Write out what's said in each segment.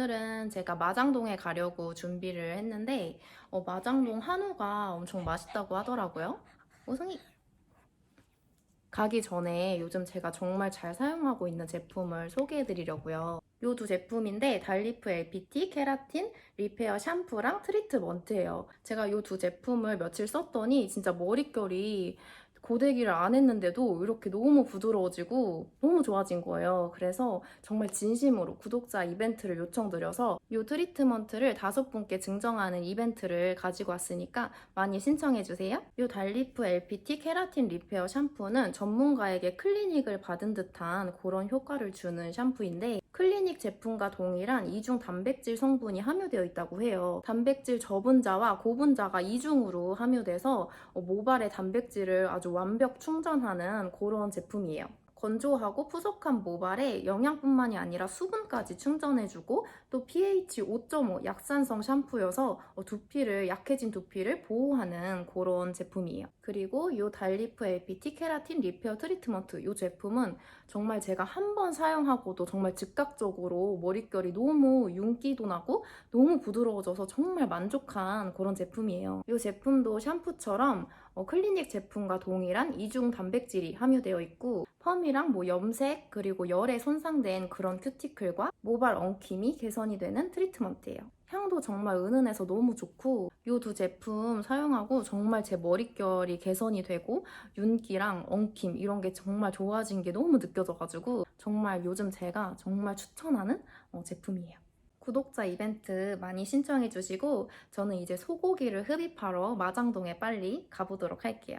오늘은 제가 마장동에 가려고 준비를 했는데 어, 마장동 한우가 엄청 맛있다고 하더라고요. 오성이 가기 전에 요즘 제가 정말 잘 사용하고 있는 제품을 소개해 드리려고요. 요 두 제품인데 달리프 LPT 케라틴 리페어 샴푸랑 트리트먼트예요. 제가 요 두 제품을 며칠 썼더니 진짜 머릿결이 고데기를 안 했는데도 이렇게 너무 부드러워지고 너무 좋아진 거예요. 그래서 정말 진심으로 구독자 이벤트를 요청드려서 이 트리트먼트를 다섯 분께 증정하는 이벤트를 가지고 왔으니까 많이 신청해주세요. 이 달리프 LPT 케라틴 리페어 샴푸는 전문가에게 클리닉을 받은 듯한 그런 효과를 주는 샴푸인데 클리닉 제품과 동일한 이중 단백질 성분이 함유되어 있다고 해요. 단백질 저분자와 고분자가 이중으로 함유돼서 어, 모발의 단백질을 아주 완벽 충전하는 그런 제품이에요. 건조하고 푸석한 모발에 영양뿐만이 아니라 수분까지 충전해주고 또 pH 5.5 약산성 샴푸여서 어, 두피를 약해진 두피를 보호하는 그런 제품이에요. 그리고 이 달리프 LPT 케라틴 리페어 트리트먼트 이 제품은 정말 제가 한 번 사용하고도 정말 즉각적으로 머릿결이 너무 윤기도 나고 너무 부드러워져서 정말 만족한 그런 제품이에요. 이 제품도 샴푸처럼 어, 클리닉 제품과 동일한 이중 단백질이 함유되어 있고 펌이랑 뭐 염색 그리고 열에 손상된 그런 큐티클과 모발 엉킴이 개선이 되는 트리트먼트예요. 향도 정말 은은해서 너무 좋고 이 두 제품 사용하고 정말 제 머릿결이 개선이 되고 윤기랑 엉킴 이런 게 정말 좋아진 게 너무 느껴져가지고 정말 요즘 제가 정말 추천하는 어, 제품이에요. 구독자 이벤트 많이 신청해 주시고 저는 이제 소고기를 흡입하러 마장동에 빨리 가보도록 할게요.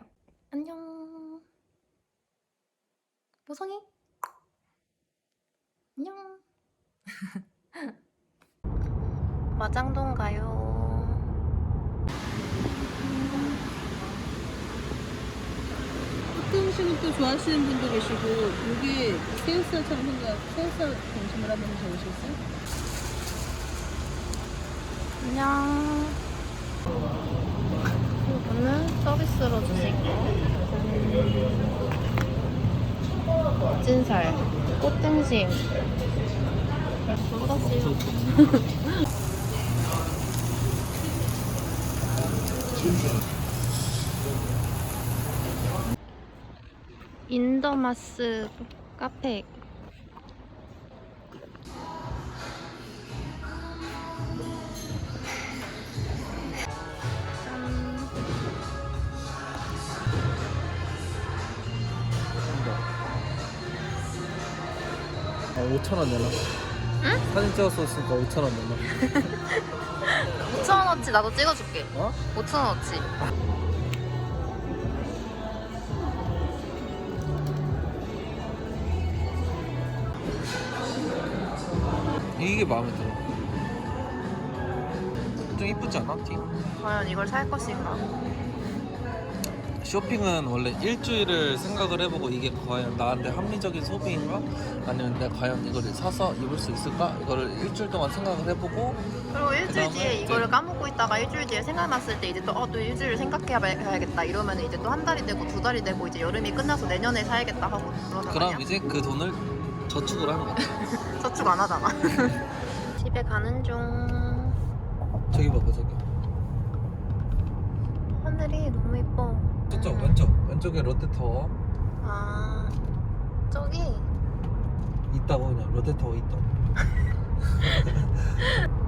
안녕. 보성이. 안녕. 마장동 가요. 어떤 음식을 또 좋아하시는 분도 계시고 이게 새우살처럼 생각 새우살 점심을 한번 좋으셨어요? 안녕. 이거는 서비스로 주신 거. 찐살, 꽃등심. 인더마스 카페. 아, 5천 원 내놔. 사진 찍었었으니까 5천 원 내놔. 5천원어치 나도 찍어줄게. 어? 5천원어치. 이게 마음에 들어. 좀 이쁘지 않아? 티? 과연 이걸 살 것인가? 쇼핑은 원래 일주일을 생각을 해보고 이게 과연 나한테 합리적인 소비인가? 아니면 내가 과연 이거를 사서 입을 수 있을까? 이거를 일주일 동안 생각을 해보고 그리고 일주일 그다음에 뒤에 이제- 이거를 까먹고 있다가 일주일 뒤에 생각났을 때 이제 또 어 또 일주일 생각해야겠다 이러면 이제 또 한 달이 되고 두 달이 되고 이제 여름이 끝나서 내년에 사야겠다 하고 그러는 거 그럼 아니야? 이제 그 돈을 저축을 하는 거야. 저축 안 하잖아. 집에 가는 중. 저기 봐봐 저기. 하늘이 너무 이뻐. 저쪽 왼쪽에 롯데타워 아 저기 있다고 그냥 롯데타워 있다.